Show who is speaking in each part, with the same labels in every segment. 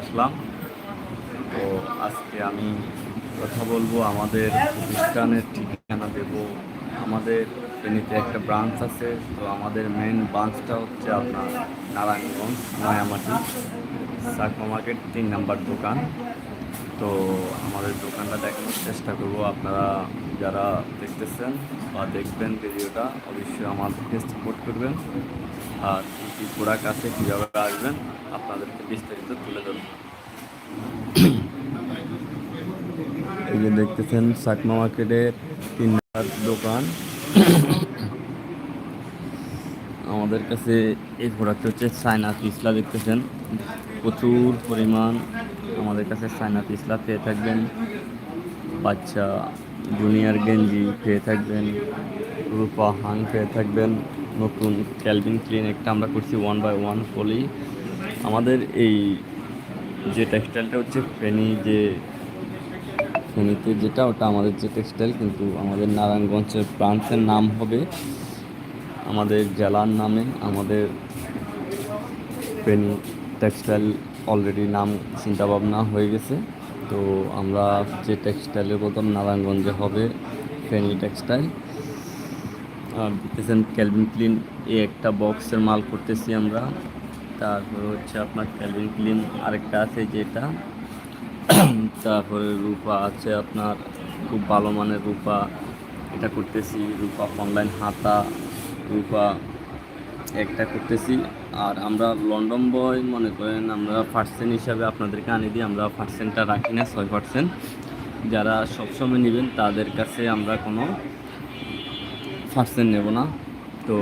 Speaker 1: আসলাম। তো আজকে আমি কথা বলব আমাদের প্রতিষ্ঠানের ঠিকানা দেব। আমাদের ফেনীতে একটা ব্রাঞ্চ আছে, তো আমাদের মেন ব্রাঞ্চটা হচ্ছে আপনার নারায়ণগঞ্জ, নয়ামাটি সাকমা মার্কেট তিন নাম্বার দোকান। তো আমাদের দোকানটা দেখানোর চেষ্টা করব, আপনারা যারা দেখতেছেন বা দেখবেন ভিডিওটা, অবশ্যই আমাদেরকে সাপোর্ট করবেন। আর কী কী প্রোডাক্ট আছে, কীভাবে আসবেন, আপনাদেরকে বিস্তারিত তুলে ধরব। এই যে দেখতেছেন, সাকমা মার্কেটের তিন দোকান। আমাদের কাছে এই প্রোডাক্ট হচ্ছে চায়না পিসলা দেখতেছেন? প্রচুর পরিমাণ আমাদের কাছে চায়না পিসলা পেয়ে থাকবেন। বাচ্চা জুনিয়র গেঞ্জি পেয়ে থাকবেন রূপা হাং পেয়ে থাকবেন, নতুন ক্যালভিন ক্লিন একটা আমরা করছি ওয়ান বাই ওয়ান পলি আমাদের এই যে টেক্সটাইলটা হচ্ছে ফেনি যে ফেনীতে যেটা, ওটা আমাদের যে টেক্সটাইল কিন্তু আমাদের নারায়ণগঞ্জের ব্রাঞ্চের নাম হবে। আমাদের জেলার নামে আমাদের ফেনী টেক্সটাইল অলরেডি নাম চিন্তা ভাবনা হয়ে গেছে। তো আমরা যে টেক্সটাইলের বদল নারায়ণগঞ্জে হবে ফেনী টেক্সটাইল আর দেখতেছেন ক্যালভিন ক্লিন এই একটা বক্সের মাল করতেছি আমরা। তারপরে হচ্ছে আপনার ক্যালভিন ক্লিন আরেকটা আছে যেটা। তারপরে রূপা আছে আপনার, খুব ভালো মানের রূপা। এটা করতেছি, রূপা অনলাইন হাতা। রূপা একটা করতেছি। আর আমরা লন্ডন বয় মনে করেন আমরা পার্সেন্ট হিসাবে আপনাদেরকে আনি দিই, আমরা পার্সেন্টটা রাখি না, ছয় পার্সেন্ট যারা সবসময় নেবেন, তাদের কাছে আমরা কোনো পার্সেন্ট নেব না। তো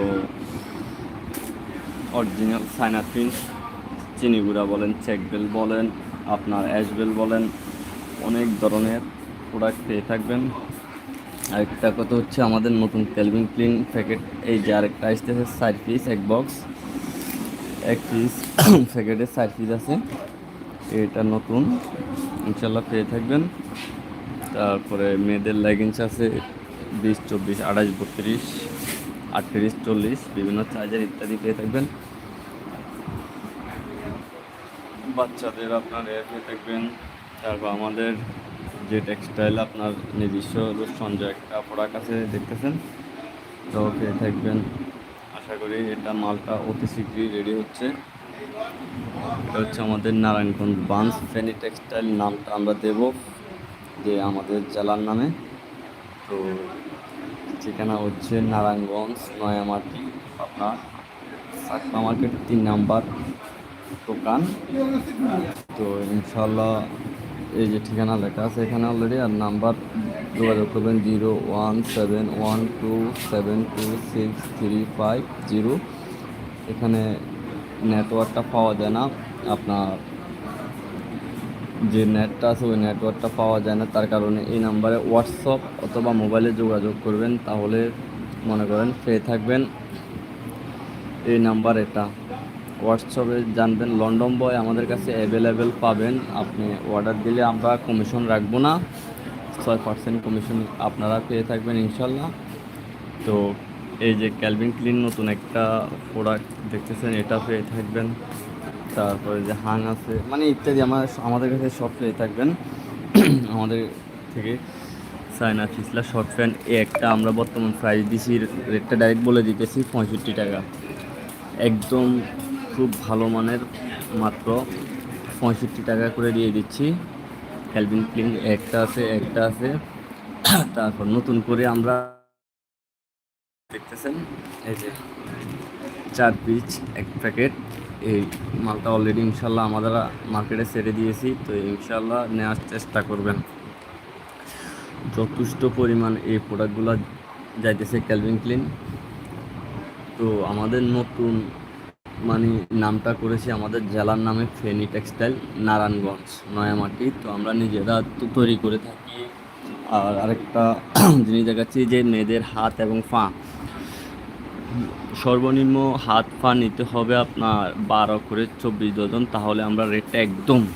Speaker 1: অরিজিনাল সাইনা প্রিন্ট চিনিগুড়া বলেন চেকবেল বলেন, আপনার অ্যাশবেল বলেন, অনেক ধরনের প্রোডাক্ট পেয়ে থাকবেন। আরেকটা কথা হচ্ছে আমাদের নতুন ক্যালভিন ক্লিন প্যাকেট এই যে আরেকটা আসতেছে সাইড পিস এক বক্স এক পিস প্যাকেটের চার পিস আছে। এটা নতুন। ইনশাল্লাহ পেয়ে থাকবেন। তারপরে মেয়েদের লেগিংস আছে। বিশ, চব্বিশ, আঠাশ, বত্রিশ, আটত্রিশ, চল্লিশ, বিভিন্ন সাইজের ইত্যাদি পেয়ে থাকবেন। বাচ্চাদের আপনার এ পেয়ে থাকবেন। তারপর আমাদের যে টেক্সটাইল আপনার নিজস্ব সঞ্জয় একটা প্রোডাক্ট আছে, দেখতেছেন? তো পেয়ে থাকবেন। আশা করি এটা মালটা অতি শীঘ্রই রেডি হচ্ছে। এটা হচ্ছে আমাদের নারায়ণগঞ্জ বান্স ফেনি টেক্সটাইল নামটা আমরা দেব যে আমাদের জেলার নামে। তো ঠিকানা হচ্ছে নারায়ণগঞ্জ, নয়ামাটি আপনার সাকমা মার্কেট, তিন নাম্বার দোকান। তো ইনশাল্লাহ এই যে ঠিকানা লেখা আছে এখানে অলরেডি আর নাম্বার যোগাযোগ করবেন zero one seven one two seven two six three five zero. এখানে নেটওয়ার্কটা পাওয়া যায় না। আপনার যে নেটটা আছে, ওই নেটওয়ার্কটা পাওয়া যায় না। তার কারণে এই নাম্বারে হোয়াটসঅ্যাপ অথবা মোবাইলে যোগাযোগ করবেন। তাহলে মনে করেন পেয়ে থাকবেন। এই নাম্বার এটা। হোয়াটসঅ্যাপে জানবেন। লন্ডন বয় আমাদের কাছে অ্যাভেলেবেল পাবেন। আপনি অর্ডার দিলে আমরা কমিশন রাখব না। ছয় পার্সেন্ট কমিশন আপনারা পেয়ে থাকবেন ইনশাল্লাহ। তো এই যে ক্যালভিন ক্লিন নতুন একটা প্রোডাক্ট দেখতেছেন, এটা পেয়ে থাকবেন। তারপরে যে হাং আছে মানে ইত্যাদি আমার আমাদের কাছে সব পেয়ে থাকবেন। আমাদের থেকে সাইনা ফিসলা শর্ট প্যান্ট এ একটা আমরা বর্তমান প্রাইস দিছি রেটটা ডাইরেক্ট বলে দিতেছি, পঁয়ষট্টি টাকা। একদম খুব ভালো মানের, মাত্র পঁয়ষট্টি টাকা করে দিয়ে দিচ্ছি। ক্যালভিন ক্লিন একটা আছে একটা আছে। তারপর নতুন করে আমরা দেখতেছেন, এই যে চার পিস এক প্যাকেট। এই মালটা অলরেডি ইনশাল্লাহ আমাদের মার্কেটে ছেড়ে দিয়েছি, তো ইনশাল্লাহ নেওয়ার চেষ্টা করবেন। যথেষ্ট পরিমাণ এই প্রোডাক্টগুলো যাইতেছে ক্যালভিন ক্লিন তো আমাদের নতুন মানে নামটা করেছি আমাদের জেলার নামে ফেনী টেক্সটাইল, নারায়ণগঞ্জ, নয়ামাটি। তো আমরা নিজেরা তো তৈরি করে থাকি। আর আরেকটা জিনিস দেখাচ্ছি যে মেয়েদের হাত এবং পা। সর্বনিম্ন হাত পা নিতে হবে আপনার বারো করে চব্বিশ ডজন। তাহলে আমরা রেটটা একদম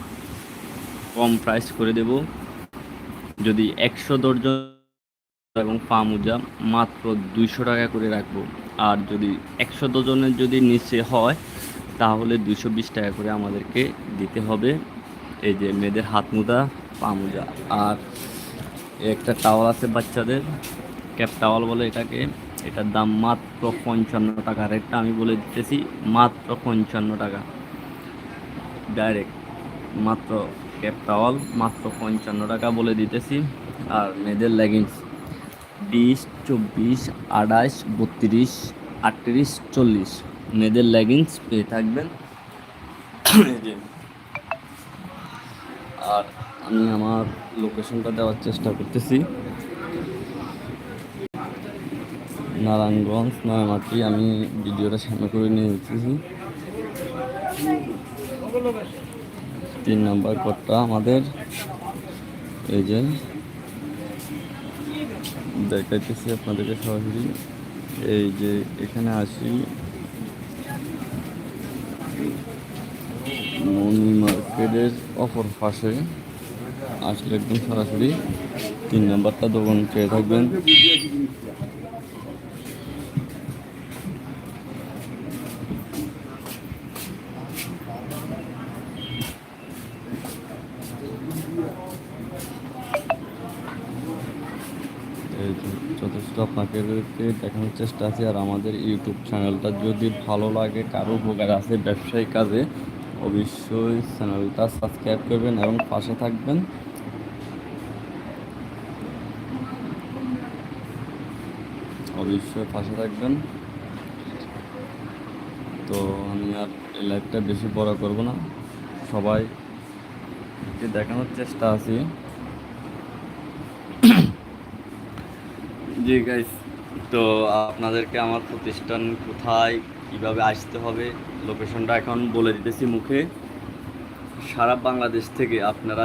Speaker 1: কম প্রাইস করে দেব। যদি একশো ডজন এবং পা মোজা মাত্র দুইশো টাকা করে রাখব। আর যদি একশো ডজনের যদি নিচে হয়, তাহলে দুশো বিশ টাকা করে আমাদেরকে দিতে হবে। এই যে মেয়েদের হাত মোজা পা মোজা আর একটা টাওয়াল আছে বাচ্চাদের ক্যাপ টাওয়াল বলে এটাকে। এটার দাম মাত্র পঞ্চান্ন টাকা। রেটটা আমি বলে দিতেছি, মাত্র পঞ্চান্ন টাকা। ডাইরেক্ট মাত্র ক্যাপ টাওয়াল মাত্র পঞ্চান্ন টাকা বলে দিতেছি। আর মেয়েদের লেগিংস বিশ, চব্বিশ আঠাশ বত্রিশ, আটত্রিশ, চল্লিশ। মেয়েদের লেগিংস পেয়ে থাকবেন। আর আমি আমার লোকেশনটা দেওয়ার চেষ্টা করতেছি। নারায়ণগঞ্জ নয়মাটি আমি ভিডিওটা সামনে করে নিয়ে যেতেছি তিন নম্বর কোডটা আমাদের। এই যে। দেখাইতেছি আপনাদেরকে সরাসরি। এই যে এখানে আসি। মনি মার্কেটের অপর পাশে। আসলে একদম সরাসরি তিন নাম্বারটা দোকান পেয়ে থাকবেন এই যে আপনাকে দেখানোর চেষ্টা আছে আর আমাদের ইউটিউব চ্যানেলটা যদি ভালো লাগে, কারও উপকার আছে ব্যবসায়িক কাজে, অবশ্যই চ্যানেলটা সাবস্ক্রাইব করবেন এবং পাশে থাকবেন। অবশ্যই পাশে থাকবেন। তো আমি আর এই লাইভটা বেশি বড় করব না। সবাই দেখানোর চেষ্টা আছি। জি গাইস তো আপনাদেরকে আমার প্রতিষ্ঠান কোথায়, কীভাবে আসতে হবে লোকেশনটা এখন বলে দিতেছি মুখে। সারা বাংলাদেশ থেকে আপনারা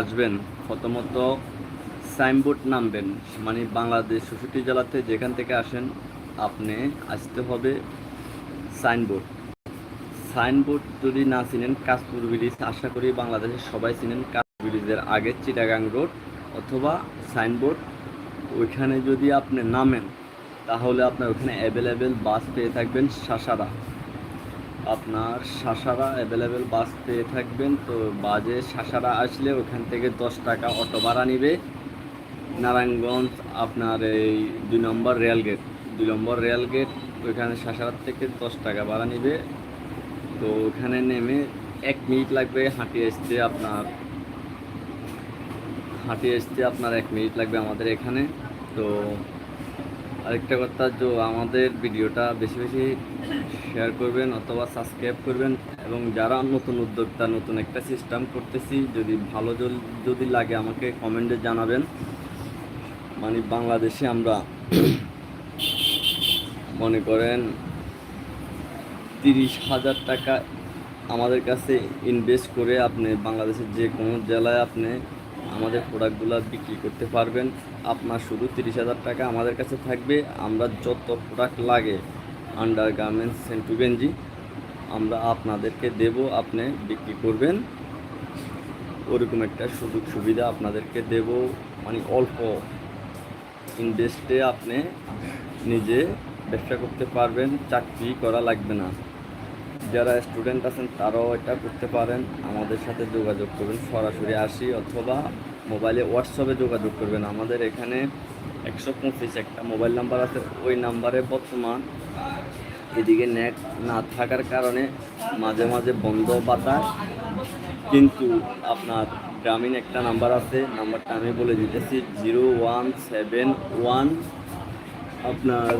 Speaker 1: আসবেন, প্রথমত সাইনবোর্ড নামবেন মানে বাংলাদেশ চৌষট্টি জেলাতে যেখান থেকে আসেন, আপনি আসতে হবে সাইনবোর্ড। সাইনবোর্ড যদি না চিনেন, কাশপুর ব্রিজ, আশা করি বাংলাদেশের সবাই চিনেন, কাশপুর ব্রিজের আগে চিটাগাং রোড অথবা সাইনবোর্ড। ওইখানে যদি আপনি নামেন, তাহলে আপনার ওখানে অ্যাভেলেবেল বাস পেয়ে থাকবেন সাসারা। আপনার সাসারা অ্যাভেলেবেল বাস পেয়ে থাকবেন, তো বাজে সাসারা আসলে ওখান থেকে দশ টাকা অটো ভাড়া নিবে। নারায়ণগঞ্জ আপনার এই দুই নম্বর রেল গেট দুই নম্বর রেল গেট ওইখানে সাসারার থেকে দশ টাকা ভাড়া নিবে। তো ওখানে নেমে এক মিনিট লাগবে হাঁটিয়ে আসতে আপনার হাঁটিয়ে আসতে আপনার এক মিনিট লাগবে আমাদের এখানে। তো আরেকটা কথা যে আমাদের ভিডিওটা বেশি বেশি শেয়ার করবেন অথবা সাবস্ক্রাইব করবেন। এবং যারা নতুন উদ্যোক্তা, নতুন একটা সিস্টেম করতেছি, যদি ভালো যদি লাগে আমাকে কমেন্টে জানাবেন। মানে বাংলাদেশে আমরা মনে করেন তিরিশ হাজার টাকা আমাদের কাছে ইনভেস্ট করে আপনি বাংলাদেশের যে কোনো জেলায় আপনি আমাদের প্রোডাক্টগুলো বিক্রি করতে পারবেন। আপনার শুধু তিরিশ হাজার টাকা আমাদের কাছে থাকবে। আমরা যত প্রোডাক্ট লাগে আন্ডার গার্মেন্টস সেন্টু গেঞ্জি, আমরা আপনাদেরকে দেব, আপনি বিক্রি করবেন। ওরকম একটা সুযোগ সুবিধা আপনাদেরকে দেব। মানে অল্প ইনভেস্টে আপনি নিজে ব্যবসা করতে পারবেন, চাকরি করা লাগবে না। যারা স্টুডেন্ট আছেন, তারাও এটা করতে পারেন। আমাদের সাথে যোগাযোগ করবেন সরাসরি আসি অথবা মোবাইলে হোয়াটসঅ্যাপে যোগাযোগ করবেন। আমাদের এখানে একশো পঁচিশ একটা মোবাইল নাম্বার আছে। ওই নাম্বারে বর্তমান এদিকে নেট না থাকার কারণে মাঝে মাঝে বন্ধ পাতায় কিন্তু আপনার গ্রামীণ একটা নাম্বার আছে। নাম্বারটা আমি বলে দিতেছি। জিরো ওয়ান সেভেন ওয়ান আপনার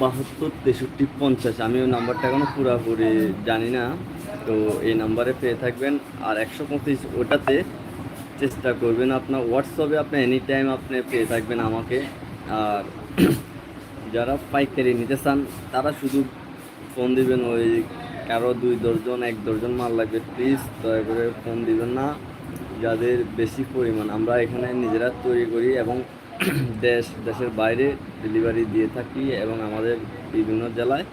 Speaker 1: বাহাত্তর, তেষট্টি, পঞ্চাশ। আমি ওই নাম্বারটা এখনও পুরাপুরি জানি না। তো এই নাম্বারে পেয়ে থাকবেন। আর একশো পঁচিশ ওটাতে চেষ্টা করবেন আপনার হোয়াটসঅ্যাপে আপনি এনি টাইম আপনি পেয়ে থাকবেন আমাকে। আর যারা পাইকারি নিতে চান, তারা শুধু ফোন দিবেন ওই কারও দুই দর্জন এক দর্জন মাল লাগবে। প্লিজ দয়া করে ফোন দিবেন না। যাদের বেশি পরিমাণ, আমরা এখানে নিজেরা তৈরি করি এবং দেশ, দেশের বাইরে ডেলিভারি দিয়ে থাকি এবং আমাদের বিভিন্ন জেলায়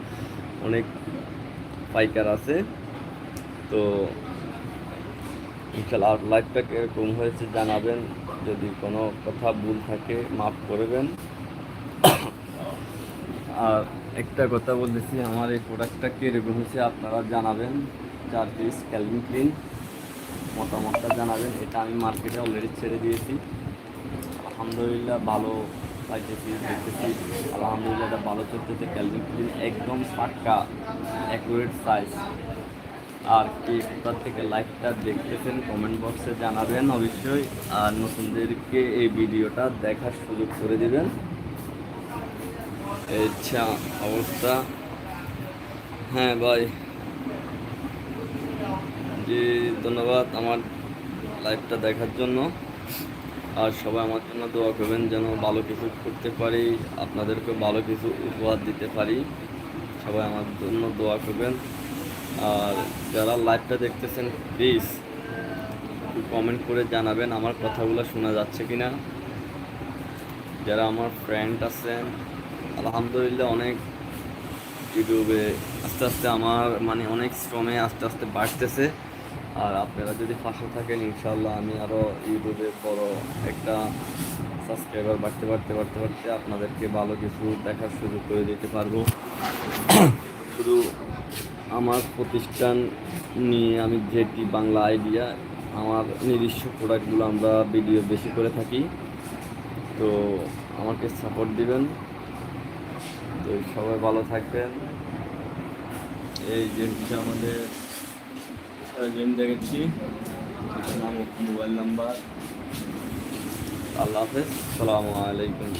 Speaker 1: অনেক পাইকার আছে। তো আর লাইফটা কীরকম হয়েছে জানাবেন। যদি কোনো কথা ভুল থাকে, মাফ করবেন। আর একটা কথা বলতেছি, আমার এই প্রোডাক্টটা কীরকম হয়েছে আপনারা জানাবেন। চার পিস ক্যালভিন ক্লিন মতামতটা জানাবেন। এটা আমি মার্কেটে অলরেডি ছেড়ে দিয়েছি। আলহামদুলিল্লাহ ভালো পাইতেছি দেখতেছি। আলহামদুলিল্লাহ এটা ভালো চলতেছে। ক্যালভিন ক্লিন একদম পাক্কা অ্যাকুরেট সাইজ আর কে কোথা থেকে লাইভটা দেখতেছেন কমেন্ট বক্সে জানাবেন অবশ্যই। আর নতুনদেরকে এই ভিডিওটা দেখার সুযোগ করে দেবেন। আচ্ছা অবস্থা। হ্যাঁ ভাই। জি, ধন্যবাদ আমার লাইভটা দেখার জন্য। আর সবাই আমার জন্য দোয়া করবেন যেন ভালো কিছু করতে পারি আপনাদেরকে ভালো কিছু উপহার দিতে পারি। সবাই আমার জন্য দোয়া করবেন। আর যারা লাইভটা দেখতেছেন প্লিজ একটু কমেন্ট করে জানাবেন আমার কথাগুলো শোনা যাচ্ছে কি না যারা আমার ফ্রেন্ড আছেন, আলহামদুলিল্লাহ অনেক ইউটিউবে আস্তে আস্তে আমার মানে অনেক শ্রমে আস্তে আস্তে বাড়তেছে। আর আপনারা যদি পাশে থাকেন ইনশাল্লাহ আমি আরও ইউটিউবে বড় একটা সাবস্ক্রাইবার বাড়তে বাড়তে বাড়তে বাড়তে আপনাদেরকে ভালো কিছু দেখার সুযোগ করে দিতে পারব। শুধু আমার প্রতিষ্ঠান নিয়ে আমি যেটি বাংলা আইডিয়া আমার নিজস্ব প্রোডাক্টগুলো আমরা ভিডিও বেশি করে থাকি। তো আমাকে সাপোর্ট দিবেন। তো সবাই ভালো থাকবেন। এই যে আমাদের গেম দেখেছি। নাম মোবাইল নাম্বার। আল্লাহ হাফেজ। সালামু আলাইকুম।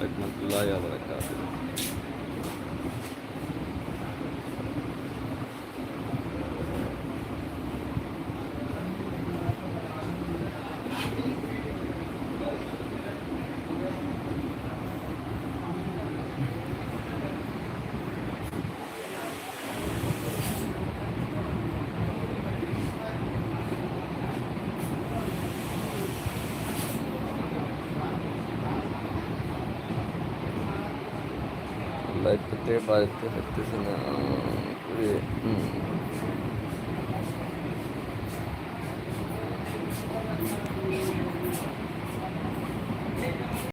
Speaker 1: রহমতুল্লাহ বারকাত লাইফ থেকে বাড়িতে থাকতেছে না এ, হুম